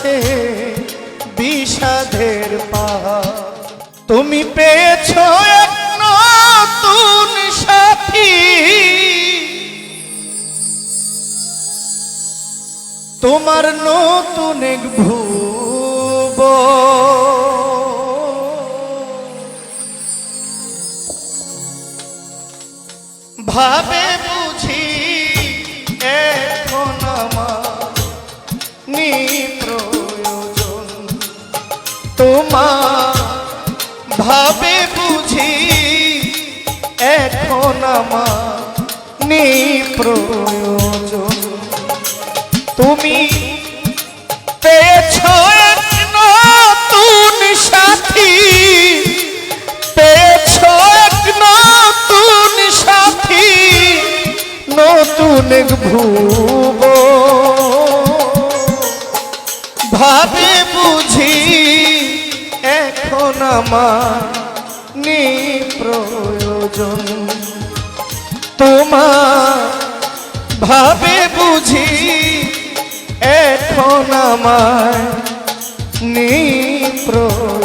কাছে বিষাদের পাহাড়। তুমি পেয়েছ এক নতুন সাথী। তোমার নতুন এক ভুব। ভাবে বুঝি তোমার ভাবে বুঝি এখন আমার প্রয়োজন তুমি পেয়েছ নতুন সাথী, পেয়েছ নতুন সাথী, নতুন এক আমার নি প্রয়োজন। তোমা ভাবে বুঝি এখন আমার নি প্রয়োজন।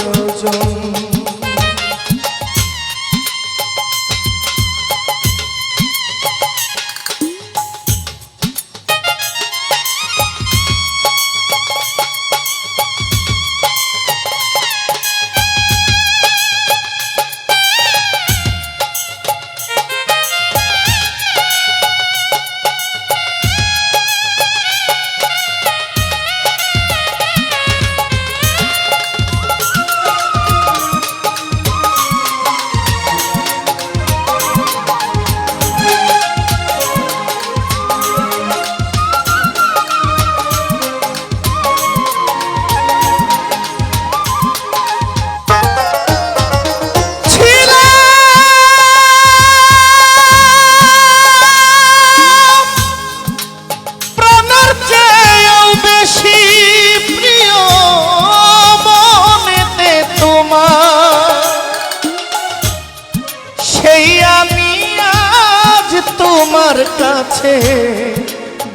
কাছে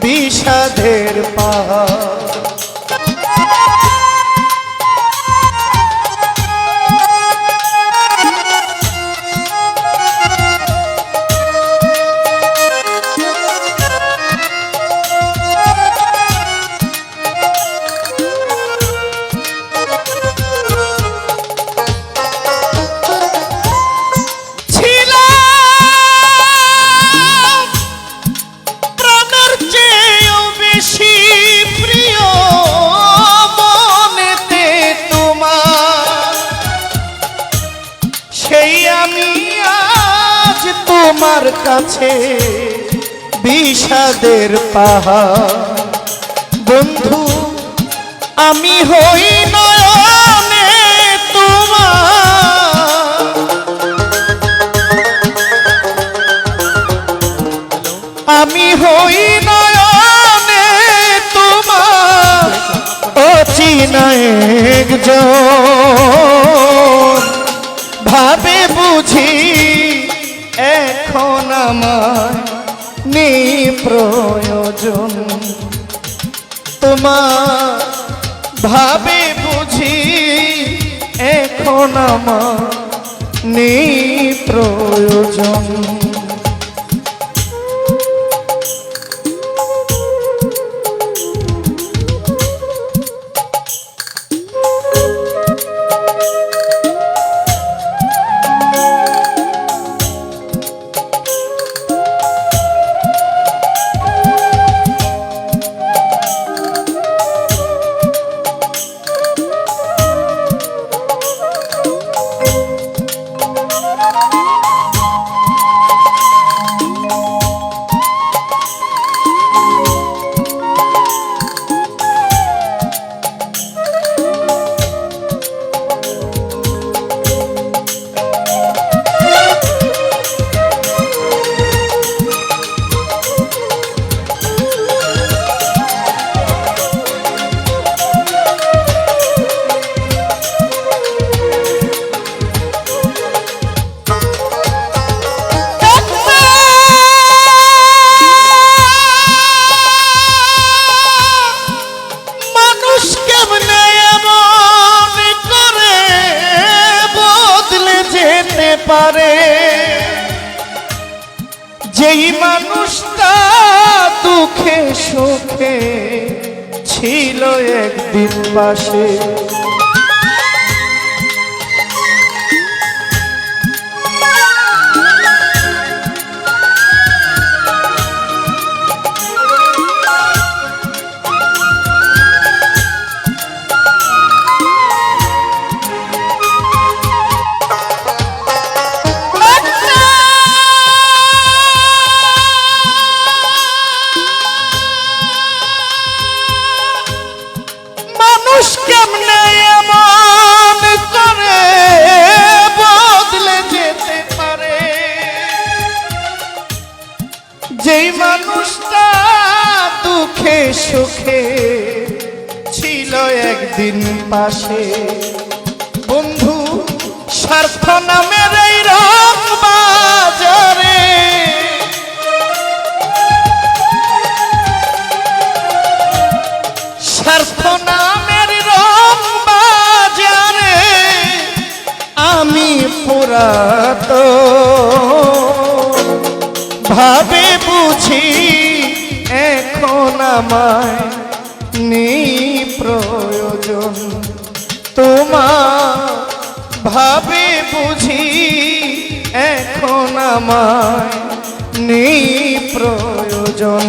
বিষাদের কাছে বিষাদের পাহাড়। বন্ধু, আমি হই নয়নে তোমার। আমি হই নয়নে তোমার। অচিনা একজন। ভাবে আমার নি প্রয়োজন তোমার ভাবে বুঝি এখন আমার নি প্রয়োজন দুঃখে সুখে ছিল একদিন পাশে। মানুষ কেমনে এমন করে? বদলে যেতে পারে। যেই মানুষটা দুঃখে সুখে ছিল একদিন পাশে, বন্ধু স্বার্থ নামের আমায় প্রয়োজন তোমার ভাবে বুঝি এখন আমায় নেই প্রয়োজন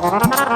জানি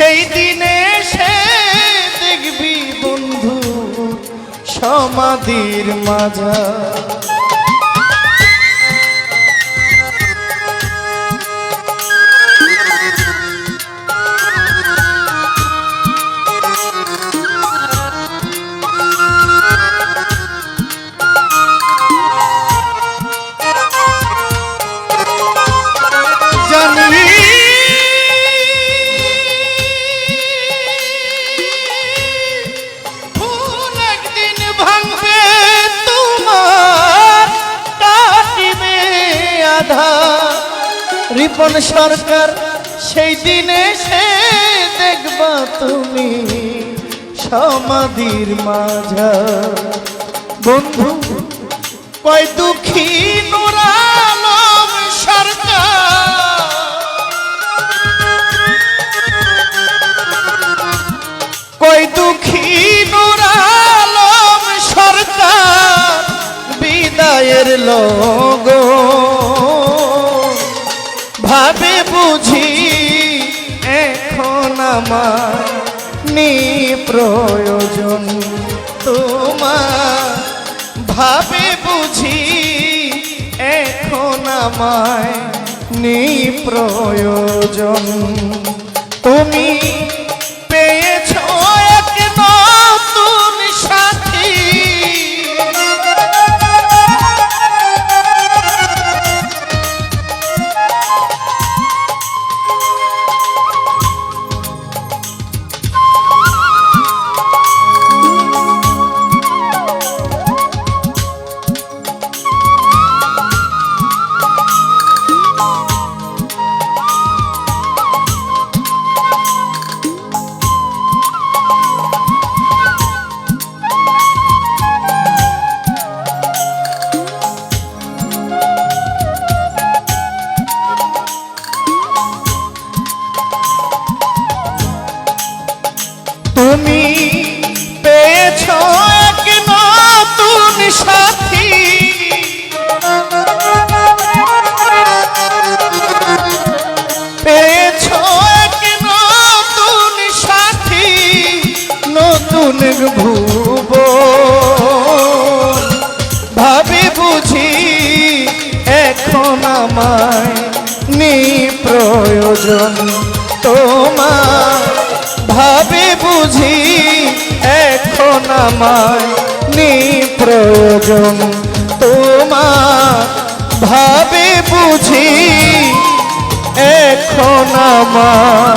সেই দিনে সে দেখবি বন্ধু সমাধির মাজা রিপন সরকার সেই দিনে সে দেখবা তুমি সমাধির মাঝা বন্ধু, কয় দুঃখী নুরালম সরকার। কই দুঃখী নুরালম সরকার, বিদায়ের লোগ ভাবে বুঝি? এখন আমায় নি প্রয়োজন। তুমি বুঝি এখন আমার নি প্রয়োজন তোমার ভাবে বুঝি এখন আমার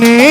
প্রয়োজন